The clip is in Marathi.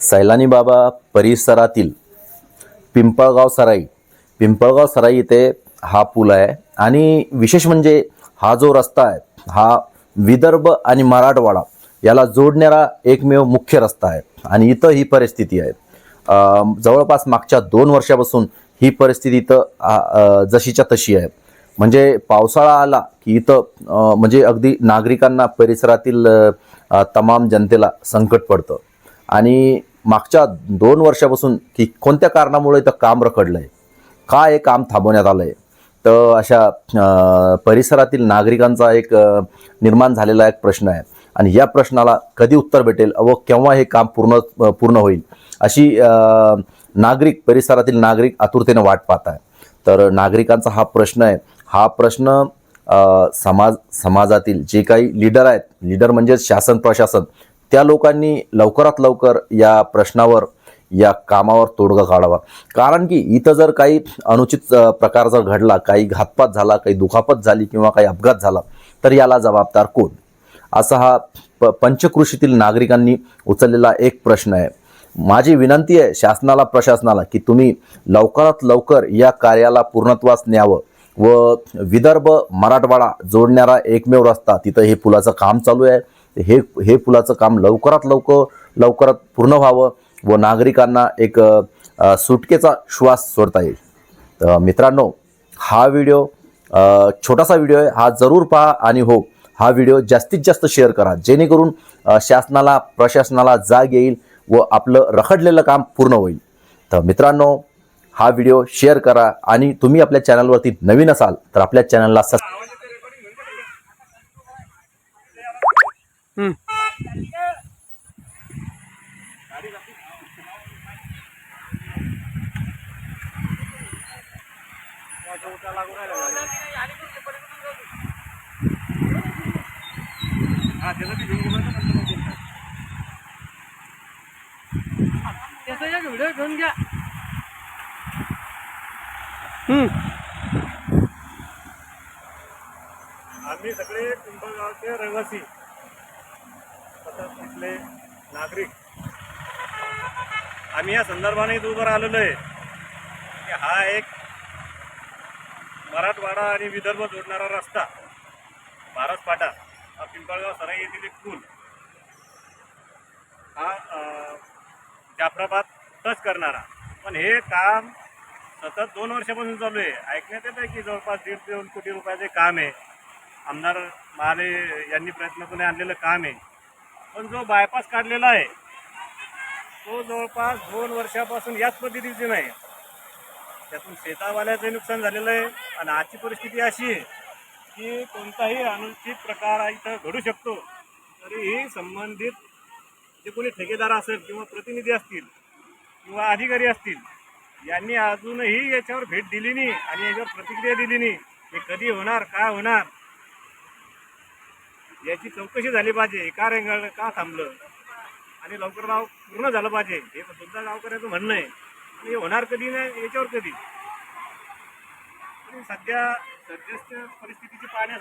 सैलानी बाबा परिसरातील पिंपळगाव सराई. पिंपळगाव सराई इथे हा पूल आहे आणि विशेष म्हणजे हा जो रस्ता आहे हा विदर्भ आणि मराठवाडा याला जोडणारा एकमेव मुख्य रस्ता आहे आणि इथं ही परिस्थिती आहे. जवळपास मागच्या दोन वर्षापासून ही परिस्थिती इथं जशीच्या तशी आहे. म्हणजे पावसाळा आला की इथं म्हणजे अगदी नागरिकांना परिसरातील तमाम जनतेला संकट पडतं. आणि मागच्या दोन वर्षापासून की कोणत्या कारणामुळे इथं काम रखडलं आहे का हे काम थांबवण्यात आलं आहे तर अशा परिसरातील नागरिकांचा एक निर्माण झालेला एक प्रश्न आहे. आणि या प्रश्नाला कधी उत्तर भेटेल व केव्हा हे काम पूर्ण पूर्ण होईल? अशी नागरिक परिसरातील नागरिक आतुरतेने वाट पाहत आहे तर नागरिकांचा हा प्रश्न आहे. हा प्रश्न समाज समाजातील जे काही लीडर आहेत लीडर म्हणजेच शासन प्रशासन त्या लोकांनी लवकरात लवकर या प्रश्नावर या कामावर तोडगा काढावा. कारण की इथं जर काही अनुचित प्रकार जर घडला काही घातपात झाला काही दुखापत झाली किंवा काही अपघात झाला तर याला जबाबदार कोण? असा हा प पंचकृषीतील नागरिकांनी उचललेला एक प्रश्न आहे. माझी विनंती आहे शासनाला प्रशासनाला की तुम्ही लवकरात लवकर या कार्याला पूर्णत्वास न्यावं व विदर्भ मराठवाडा जोडणारा एकमेव रस्ता तिथं हे पुलाचं काम चालू आहे. हे हे पुलाचं काम लवकरात लवकर लवकरात पूर्ण व्हावं व नागरिकांना एक सुटकेचा श्वास सोडता येईल. तर मित्रांनो हा व्हिडिओ छोटासा व्हिडिओ आहे. हा जरूर पहा आणि हो हा व्हिडिओ जास्तीत जास्त शेअर करा. जेणेकरून शासनाला प्रशासनाला जाग येईल व आपलं रखडलेलं काम पूर्ण होईल. तर मित्रांनो हा व्हिडिओ शेअर करा आणि तुम्ही आपल्या चॅनलवरती नवीन असाल तर आपल्या चॅनलला सबस्क्राईब त्याचा एक व्हिडिओ घेऊन घ्या. आम्ही सगळे पिंपळगावचे रहिवासी. तसंच तिथले नागरिक आम्ही या संदर्भाने इथं उभं राहिलेलो आहे. की हा एक मराठवाडा आणि विदर्भ जोडणारा रस्ता भारत फाटा हा पिंपळगाव सराई येथील एक पूल. हा जाफराबाद टच करणारा. पण हे काम सतत दोन वर्षापासून चालू आहे. ऐकण्यात येत आहे की जवळपास दीड दोन कोटी रुपयाचे काम आहे. आमदार महाले यांनी प्रयत्न करून आणलेलं काम आहे. पण जो बायपास काढलेला आहे तो जवळपास दोन वर्षापासून याच पद्धतीचे नाही. त्यातून शेतावाल्याचं नुकसान झालेलं आहे आणि आजची परिस्थिती अशी आहे की कोणताही अनुचित प्रकार इथं घडू शकतो. तरीही संबंधित जे कोणी ठेकेदार असेल किंवा प्रतिनिधी असतील किंवा अधिकारी असतील यांनी अजूनही याच्यावर भेट दिली नाही आणि याच्यावर प्रतिक्रिया दिली नाही हे कधी होणार काय होणार. याची चौकशी झाली पाहिजे. का रेंगाळ का थांबलं? आणि लवकर गाव पूर्ण झालं पाहिजे. हे सुद्धा गावकऱ्याचं म्हणणं आहे. हे होणार कधी नाही याच्यावर कधी? सध्या सध्याच्या परिस्थितीची पाहण्या